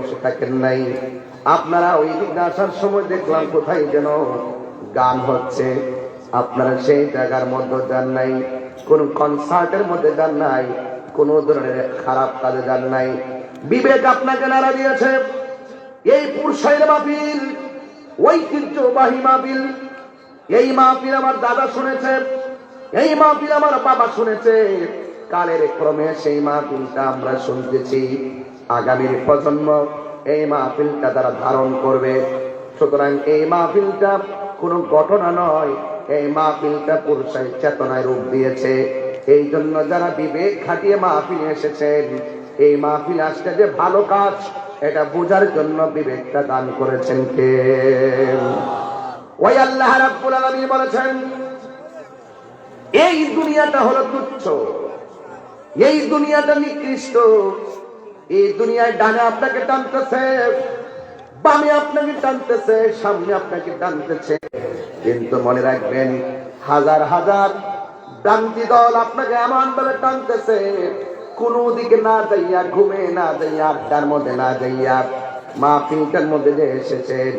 বসে থাকেন নাই। আপনারা ওই দিক আসার সময় দেখলাম, কোথায় যেন গান হচ্ছে। আপনারা সেই জায়গার মধ্যে যান নাই, কোন কনসার্টের মধ্যে যান নাই, কোন ধরনের খারাপ কাজে যান নাই। বিবেক আপনাকে নাড়া দিয়েছে। এই পুরুষের মাহফিল ঐতিহ্যবাহী মাহফিল, এই মাহফিল আমার দাদা শুনেছে, এই মাহফিল আমার বাবা শুনেছে। কালের ক্রমে সেই মাহফিলটা আমরা শুনতেছি। আগামীর প্রজন্ম এই মাহফিলটা তারা ধারণ করবে। সুতরাং এই মাহফিলটা কোনো ঘটনা নয়, এই মাহফিলটা পুরুষের চেতনায় রূপ দিয়েছে। এই জন্য যারা বিবেক খাটিয়ে মাহফিলে এসেছেন, এই মাহফিল আসতে যে ভালো কাজ, এটা বোঝার জন্য বিবেকটা দান করেছেন কে? ওই আল্লাহ রাব্বুল আলামিন বলেছেন, এই দুনিয়াটা হলো তুচ্ছ, এই দুনিয়াটা নিকৃষ্ট এই দুনিয়ায় ডানে আপনাকে টানতেছে, বামে আপনাকে টানতেছে, সামনে আপনাকে টানতেছে। কিন্তু মনে রাখবেন, হাজার হাজার ডান্তি দল আপনাকে এমন ভাবে টানতেছে, কোন দিকে না যাইয়া, ঘুমে না যাইয়া, আড্ডার মধ্যে না যাইয়া মা মাহফিলটার মধ্যে যে এসেছেন,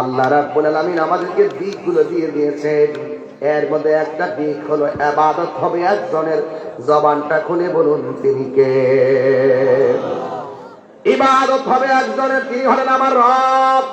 আল্লাহ রাব্বুল আলামিন আমাদেরকে দিকগুলো দিয়ে দিয়েছেন। এর মধ্যে একটা দিক হলো আবাদত হবে একজনের, জবানটা খুলে বলুন তিনি কে? ইবাদত হবে একজনের, তিনি হলেন আমার রব।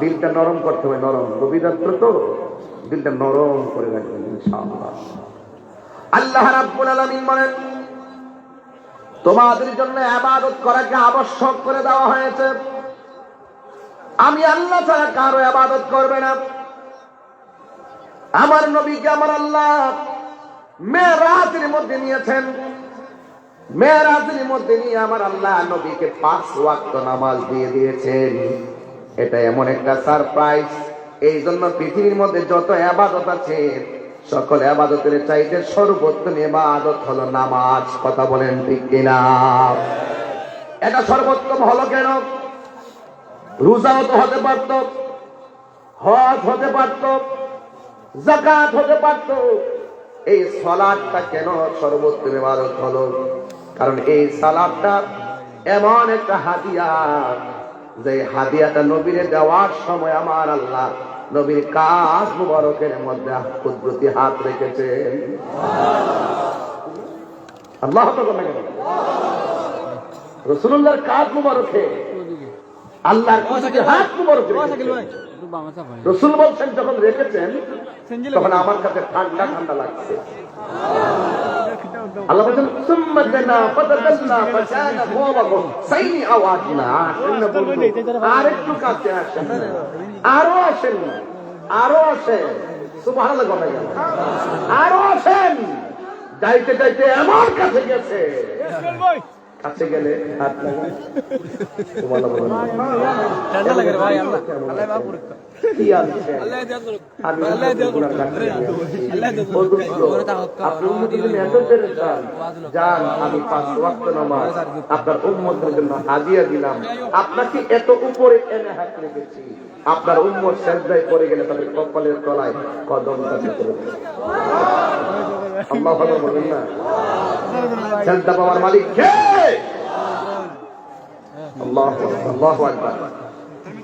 দিলটা নরম করতে হবে, নরম। রবিদাত্র তো দিলটা নরম করে রাখবেন, ইনশাআল্লাহ। আল্লাহ রাব্বুল আলামিন বলেন তোমাদের জন্য আবাদত করাকে আবশ্যক করে দেওয়া হয়েছে। আমি আল্লাহ ছাড়া কারও আবাদত করবে না। আমার নবীকে আমার আল্লাহ মেয়েরাতের মধ্যে নিয়েছেন। মেয়েরাতের মধ্যে নিয়ে আমার আল্লাহ নবীকে পাঁচ ওয়াক্ত নামাজ দিয়ে দিয়েছেন। এটা এমন একটা সারপ্রাইজ। এই জন্য পৃথিবীর মধ্যে যত আবাদত আছে সকল আবাদতের চাইতে সর্বোত্তম আবাদত হলো নামাজ, কথা বলেন ঠিক কিনা? এটা সর্বোত্তম হলো কেন? রোজাও তো হতে পারত, হজ হতে পারত জাকাত হতে পারত। এই সলাদটা কেন সর্বোত্তম ইবাদত হলো? কারণ এই সালাদটা এমন একটা হাদিয়া, যে হাদিয়াটা নবীরে দেওয়ার সময় আমার আল্লাহ নবীর কাজ মুবারকের মধ্যে কুদরতি হাত রেখেছেন আল্লাহ রসুল্লাহর কাজ মুবারকে আল্লাহর কুদরতি হাত মুবারক রসুল বলছেন যখন রেখেছেন তখন আমার কাছে ঠান্ডা ঠান্ডা লাগছে। আল্লাহ বলছেন সুম্মা জানা ফাদাল্লা ফাকানা কওমাহু সাইনি আওয়াজনা। আসেন না বন্ধু কাছে আসেন। আরও আসেন আরও আসেন। সুবহানাল্লাহ কথা গেল আরও আসেন। যাইতে যাইতে এমন কাছে গেছে। কাছে গেলে হাত সুবহানাল্লাহ বলেন। গুনার কাছে আপনার উম্মতের জন্য হাদিয়া দিলাম। আপনাকে এত উপরে এনে হাত রেখেছি। আপনার উম্মত সেজদায় পড়ে গেলে তাদের কপালের তলায় কদম। আল্লাহ ভালো বলেন না? পাওয়ার মালিক কে? আল্লাহ আল্লাহ আকবার।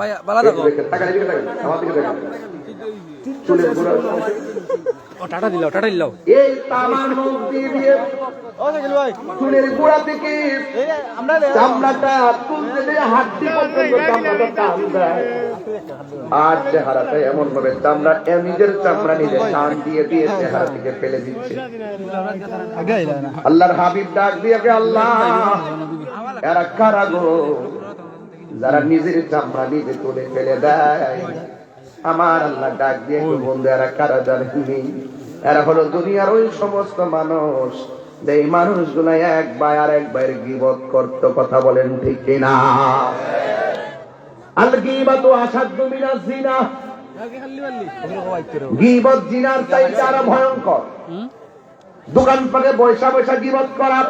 দেখেন, তাকান, এদিকে তাকান, আমার দিকে তাকান। চুলের গোড়া টাটা দিল টাটা দিল। এই তামার নখ দিয়ে দিয়ে চুলের গোড়া থেকে চামড়াটা তুলতে দিয়ে হাড্ডি পর্যন্ত চামড়াটা টান দেয় আর চেহারাটা এমন ভাবে চামড়া নিজের চামড়া নিজে টান দিয়ে দিয়ে চেহারা থেকে ফেলে দিচ্ছে। আল্লাহর হাবিব ডাক দিয়ে আল্লাহ এরা কারা গো? যারা নিজের চামড়া নিজে তুলে ফেলে দেয় আমার আল্লাহ ডাক দিয়ে বন্ধু এরা কারা জানেননি এরা হলো দুনিয়ার ওই সমস্ত মানুষ যে এই মানুষগুলো এক ভাই আর এক ভাইয়ের গিবত করতো কথা বলেন ঠিক কিনা? আল গিবাতু আসাদ্দু মিনাজ জিনা। গিবত জিনার চাইতে আরও ভয়ঙ্কর। দোকান পয়সা পয়সা গিবত করা।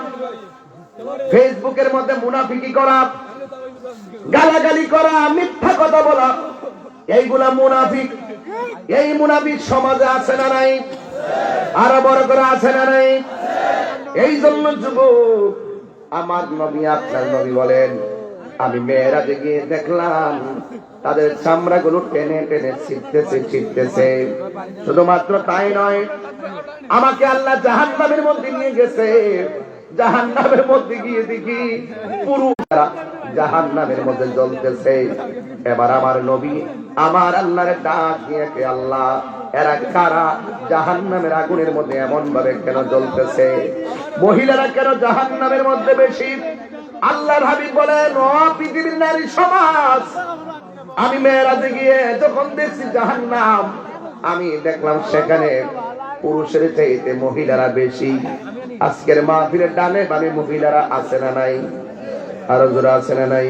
ফেসবুকের মধ্যে মুনাফিকি করা। গালাগালি করা, মিথ্যা কথা বলা, এইগুলা মুনাফিক। এই মুনাফিক সমাজে আছে না নাই? আরও বড় করে আছে না নাই? এই জন্য যুবক, আমার নবী, আপনার নবী বলেন, আমি মেয়েরাজে গিয়ে দেখলাম, তাদের চামড়া গুলো টেনে টেনে ছিটতেছে ছিটতেছে। শুধুমাত্র তাই নয়, আমাকে আল্লাহ জাহান নামের মধ্যে নিয়ে গেছে। জাহান নামের মধ্যে গিয়ে দেখি পুরো জাহান নামের মধ্যে জ্বলতেছে। এবার আমার নবী আমার আল্লাহর ডাক দিয়ে আল্লাহ, এরা কারা জাহান নামের আগুনের মধ্যে এমন ভাবে কেন জ্বলতেছে? মহিলারা কেন জাহান নামের মধ্যে বেশি? আল্লাহর হাবিব বলেন, ও পৃথিবীর নারী সমাজ, আমি মেয়েরাজে গিয়ে যখন দেখছি জাহান নাম আমি দেখলাম সেখানে পুরুষের চাইতে মহিলারা বেশি। আজকের মাহফিলের ডানে বামে মহিলারা আছে না নাই? আরও জোরে আছে না নাই?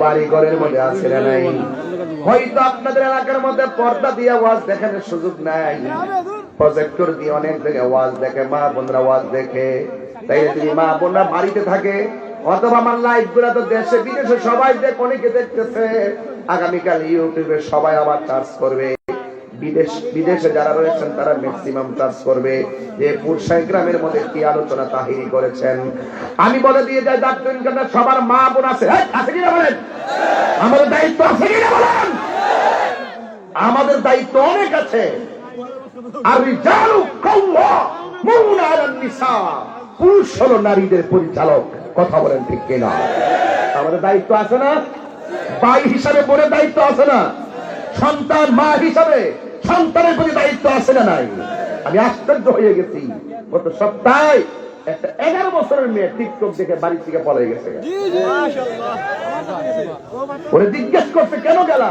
বাড়ি ঘরের মধ্যে আছে না নাই? হয়তো আপনাদের এলাকার মধ্যে পর্দা দিয়ে ওয়াজ দেখানোর সুযোগ নাই। প্রজেক্টর দিয়ে অনেক জায়গায় ওয়াজ দেখে, মা বোনরা ওয়াজ দেখে। তাই যদি মা বোনরা বাড়িতে থাকে, অথবা আমার লাইভগুলা তো দেশে বিদেশে সবাই দেখ অনেকে দেখতেছে, আগামীকাল ইউটিউবে সবাই আবার চার্জ করবে। বিদেশ, বিদেশে যারা রয়েছেন, তারা ম্যাক্সিমাম চার্জ করবে। যে পুরসাই গ্রামের মধ্যে কি আলোচনা তাহিরি করেছেন। আমি বলে দিয়ে যাই, ডাক্তার সবার মা বোন আছে। বলেন? আমাদের দায়িত্ব আছে বলেন? আমাদের দায়িত্ব অনেক আছে। আর রিজালু কাল্লা আলান নিসা। পুরুষ হলো নারীদের পরিচালক। কথা বলেন ঠিক কিনা? আমাদের দায়িত্ব আছে না? ভাই হিসাবে বোনের দায়িত্ব আছে না? সন্তান মা হিসাবে। সন্তানের প্রতি দায়িত্ব আছে না নাই? আমি আশ্চর্য হয়ে গেছি। গত সপ্তাহে একটা এগারো বছরের মেয়ে টিকটক দেখে বাড়ি থেকে পলাই গেছে। ওরে জিজ্ঞেস করতে কেন গেলা?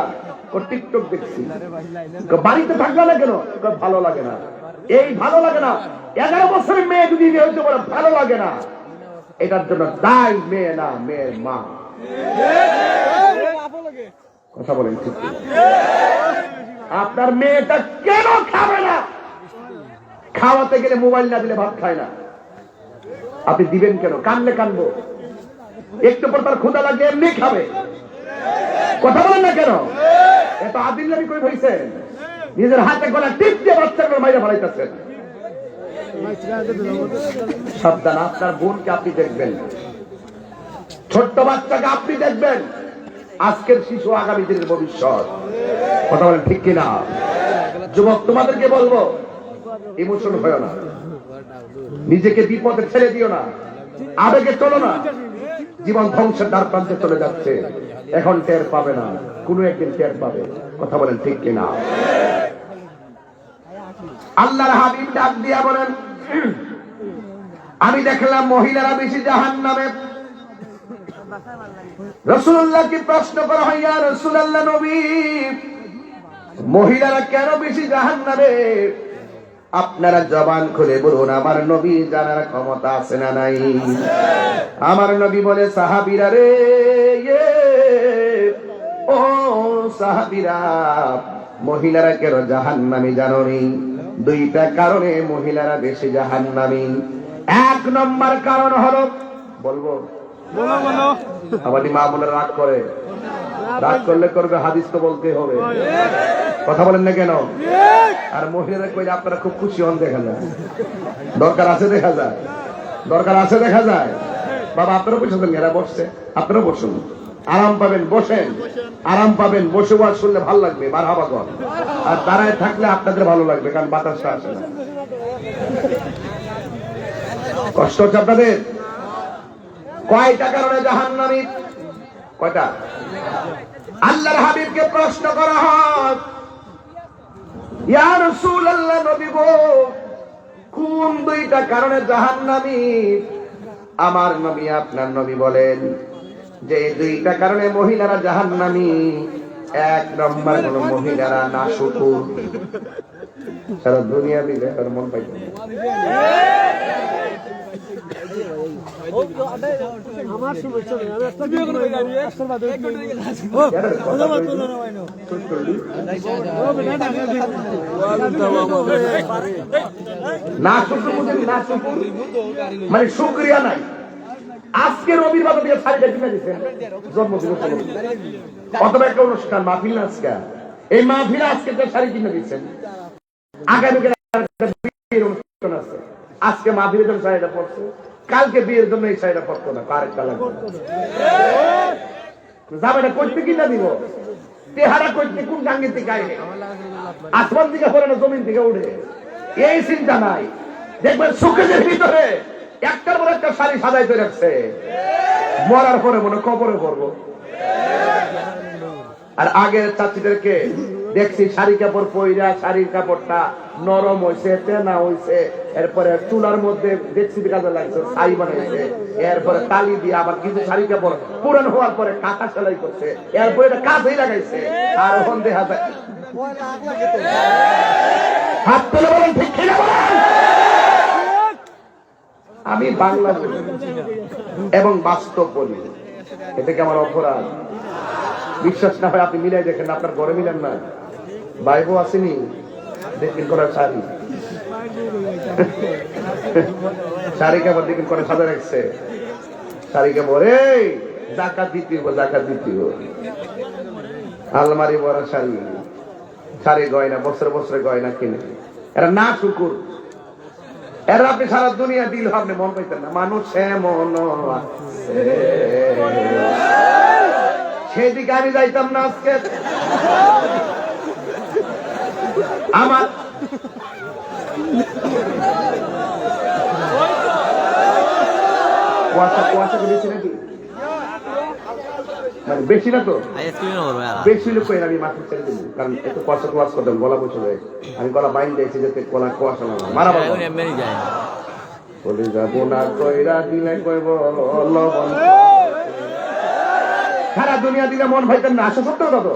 ও টিকটক দেখছি। বাড়িতে থাকবে না কেন? ভালো লাগে না। এই ভালো লাগে না? এগারো বছরের মেয়ে যদি হইতে পারে ভালো লাগে না। এটার জন্য দায় মেয়ে না মেয়ের মা। কথা বলেন ঠিক? আপনার মেয়েটা কেন খাবে না? খাওয়াতে গেলে মোবাইল না দিলে ভাত খায় না। আপনি দিবেন কেন? কানলে কানবো। একটু পর তার ক্ষুদা লাগে, এমনি খাবে। কথা বলেন না কেন? এত আদিল্লামি করে হয়েছেন নিজের হাতে গলা টিপ দিয়ে বাচ্চাগুলো মাইরে ফেলাইতেছেন। সাবধান, আপনার বোনকে আপনি দেখবেন। ছোট্ট বাচ্চাকে আপনি দেখবেন। আজকের শিশু আগামী দিনের ভবিষ্যৎ। কথা বলেন ঠিক কিনা? যুবক, তোমাদেরকে বলব ইমোশন হয় না। নিজেকে বিপদে ছেড়ে দিও না। আবেগে চলো না। জীবন ধ্বংসের দ্বার প্রান্তে চলে যাচ্ছে। এখন টের পাবে না। কোনো একদিন টের পাবে। কথা বলেন ঠিক কিনা? আল্লাহর হাবিব ডাক দিয়া বলেন, আমি দেখলাম মহিলারা বেশি জাহান নামে রসুল্লাহকে প্রশ্ন করা হয়, ইয়া রসুল্লাহ নবী মহিলারা কেন বেশি জাহান নামে আপনারা জবান খুলে বলুন আমার নবী জানার ক্ষমতা আছে না নাই? আমার নবী বলে সাহাবিরা রে ইয়ে, ও সাহাবিরা মহিলারা কেন জাহান নামি জানো নি? দুইটা কারণে মহিলারা বেশি জাহান নামি এক নম্বর কারণ হলো বলব? আমাদের মা বলে রাগ করে। রাগ করলে করবে হাদিস তো বলতে হবে। কথা বলেন না কেন? আর মহিলারা কইলে আপনারা খুব খুশি হন, দেখা যায়। দরকার আছে, দেখা যায়। দরকার আছে, দেখা যায়। বাবা আপনারা বসে দেন এরা বসছে। আপনারা বসুন। আরাম পাবেন, বসেন। আরাম পাবেন, বসে ওয়াজ শুনলে ভালো লাগবে বার হাবা কর। আর দাঁড়ায় থাকলে আপনাদের ভালো লাগবে, কারণ বাতাসটা আসে না। কষ্ট হচ্ছে আপনাদের? কয়টা কারণে জাহান্নামী? কয়টা? আল্লাহর হাবিবকে প্রশ্ন করা হয়। ইয়া রাসূলুল্লাহ, নবী গো। কোন দুইটা কারণে জাহান্নামী। আমার নবী আপনার নবী বলেন যে দুইটা কারণে মহিলারা জাহান্নামী। এক নম্বর কোন মহিলারা না শুকুর সারা দুনিয়া মিলে মন পাইতে না। মানে শুক্রিয়া নাই। আজকে রবির বাবা দিয়ে শাড়িটা কিনে দিচ্ছেন জন্মদিন অথবা একটা অনুষ্ঠান, মাহফিল আজকে? এই মাহফিলে আজকে তো শাড়ি কিনে দিচ্ছেন। আগামীকাল অনুষ্ঠান আছে। আজকে মাহফিলের জন্য শাড়িটা পড়ছে কালকে বিয়ের জন্য এই শাড়িটা পড়তো না আরেকটা লাগবে জামাটা করতে কিনা দিব? তেহারা করতে কোন ডাঙ্গের দিকে আইনে আসমান দিকে পড়ে না, জমিন থেকে উঠে এই চিন্তা নাই। দেখবেন সুকেজের ভিতরে একটার পর একটা শাড়ি সাজাইতে রাখছে। মরার পরে মনে কবরে পড়ব আর আগের চাচিদেরকে দেখছি শাড়ি কাপড় পইরা, শাড়ির কাপড়টা নরম হইছে, তেনা হইছে। এরপরে চুলার মধ্যে দেখছি কাজে লাগছে, ছাই বানাইছে। এরপরে তালি দিয়ে আবার কিছু শাড়ি কাপড় পুরান হওয়ার পরে কাঁথা সেলাই করছে। এরপরে এটা কাজেই লাগাইছে। আর ওখান দেখা যায় আমি বাংলা এবং বাস্তব বলি। এটা কি আমার অপরাধ? বিশ্বাস না হয় আপনি মিলাই দেখেন, আপনার ঘরে মিলেন না বাইবো আসেনি দেখবেন করার শাড়ি। শাড়ি কেমন দেখবেন করে সাজা রাখছে। শাড়ি এই, জাকাত দিতে হইব, জাকাত দিতে আলমারি বড় শাড়ি শাড়ি গয়না, বছরে বছরে গয়না কিনে। এরা না শুকুর। এরা আপনি সারা দুনিয়া দিল, আপনি মন পাইতেন না। মানুষ এমন আছে। সেদিকে আমি যাইতাম না আজকে। আমার কুয়াশা কুয়াশা কি বেশি নাকি? মানে বেশি না তো? বেশি লোক আমি মাথা ছেড়ে দেবো কারণ একটু কুয়াশা কুয়াশ করতাম গলা বসে যায়। আমি গলা বাইন দিয়েছি যাতে গলা কুয়াশা না। মারা বলে যাব না কইরা দিলে কইব লবণ। সারা দুনিয়া দিকে মন ভাইতেন না আসা সত্য কত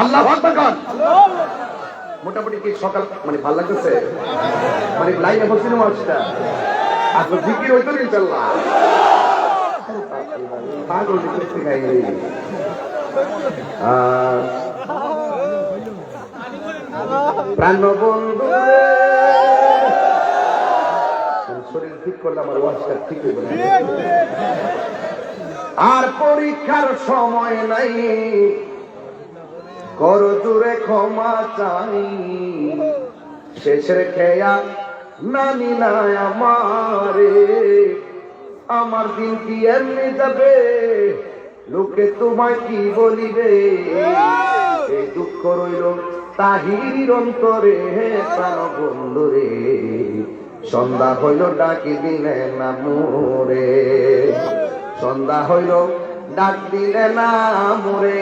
আল্লাহ মোটামুটি কি সকাল মানে ভালো লাগতেছে? মানে লাইনে বলছিল মানুষটা আসলে জিকির হইতো ইনশাল্লাহ পাগল দেখতে গাই প্রাণ বন্ধু করলে আমার ওয়াজটা ঠিক। আর পরীক্ষার সময় নাই। কর দূরে ক্ষমা চাই। শেষের খেয়া নানি নাই আমারে। আমার দিন কি এমনি যাবে? লোকে তোমায় কি বলিবে? এই দুঃখ রইল তাহির অন্তরে প্রাণ বন্ধুরে সন্ধ্যা হইল ডাকি দিলে না মোরে সন্ধ্যা হইল ডাক দিলে না মোরে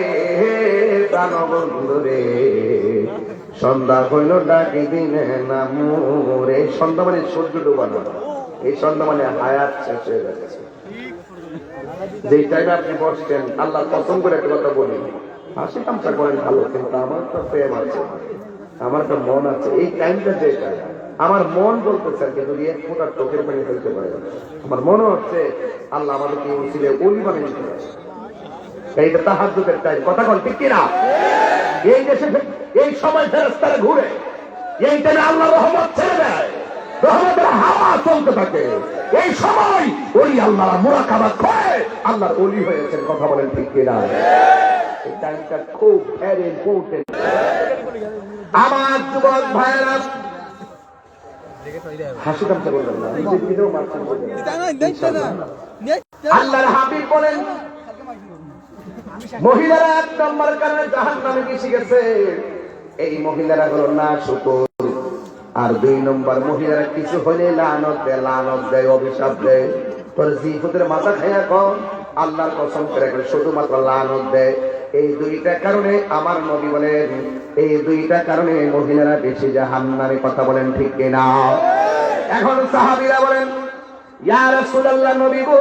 প্রাণ বন্ধুরে সন্ধ্যা হইল ডাকি দিলে না মোরে সন্ধ্যা মানে সূর্য ডুবানো। এই সন্ধ্যা মানে হায়াত শেষ হয়ে যাচ্ছে যে টাইমে আপনি বসছেন, আল্লাহ পছন্দ করে একটা কথা বলি। হাসি তামসা করেন ভালো, কিন্তু আমার তো প্রেম আছে। আমার তো মন আছে। এই টাইমটা যেটা আমার মন বলতেছে আর কি যদি এক ফোঁটা চোখের পানি ফেলতে পারে আমার মনে হচ্ছে আল্লাহ আমাদেরকে উচিলে অলি বানিয়ে দিতে পারে। এইটা টাইম কথা বল, ঠিক কিনা? এই দেশে এই সময় ফেরস্তারা ঘুরে, এই টাইমে আল্লাহ রহমত ছেড়ে দেয়। রহমতের হাওয়া চলতে থাকে। এই সময় ওই আল্লাহ মোরাকাবাদ করে আল্লাহর অলি হয়েছেন কথা বলেন, ঠিক কিনা? টাইমটা খুব ভেরি ইম্পর্টেন্ট আমার যুবক ভাইয়েরা হাসি করবেন না নিজের মারছেন আল্লাহর হাবিব বলেন মহিলারা এক নম্বর কারণে জাহান নামে গেছে। গেছে এই মহিলারা হলো না শুকুর আর দুই নম্বর মহিলারা কিছু হলে লানত দেয় লানত দেয় অভিশাপ দেয়। তোর জিফুদের মাথা খাইয়া কম আল্লাহর কসম করে করে শুধুমাত্র লানত দেয়। এই দুইটা কারণে আমার নবী বলেন, এই দুইটা কারণে মহিলারা বেশি জাহান্নামে কথা বলেন, ঠিক কিনা এখন সাহাবিরা বলেন, ইয়া রাসূলুল্লাহ নবী গো,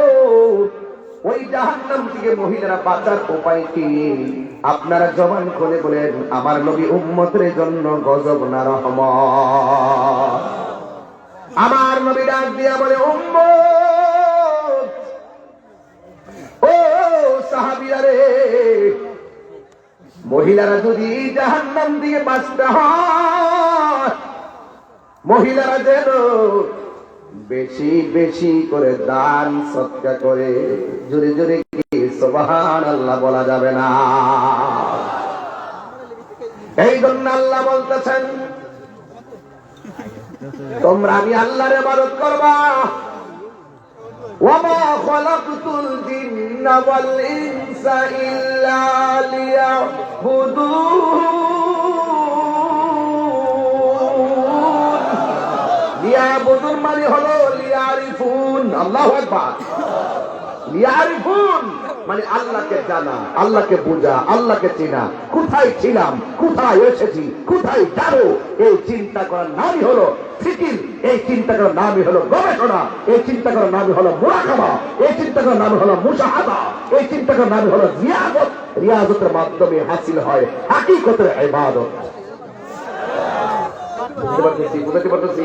ওই জাহান্নাম থেকে মহিলারা বাঁচার উপায় কি? আপনারা জবান খুলে বলেন, আমার নবী উম্মতের জন্য গজব না রহমত। আমার নবী ডাক দিয়া বলে, উম্মত! ও সাহাবিরা রে মহিলারা যদি জাহান্নাম দিয়ে বাঁচতে মহিলারা যেন বেশি বেশি করে দান সৎকা করে, জোরে জোরে সোবাহান আল্লাহ বলা যাবে না। এই জন্য আল্লাহ বলতেছেন, তোমরা আমি আল্লাহর ইবাদত করবা। وما خلقت الجن والإنس إلا ليعبدون লিয়াবুদুন মানে হলো লিয়ারিফুন আল্লাহু আকবার লিয়ারিফুন মানে আল্লাহকে জানা, আল্লাহকে বোঝা, আল্লাহকে চেনা। কোথায় ছিলাম? কোথায় এসেছি? কোথায় যাব? এই চিন্তা করার নামই হলো ফিকির এই চিন্তা করার নামই হলো গবেষণা। এই চিন্তা করার নামই হলো মুরাকাবা। এই চিন্তা করার নামই হলো মুশাহাদা। এই চিন্তা করার নামই হলো রিয়াজত। রিয়াজতের মাধ্যমে হাসিল হয় হাকিকতের ইবাদত। বুঝতে পারতেছি? বুঝতে পারতেছি?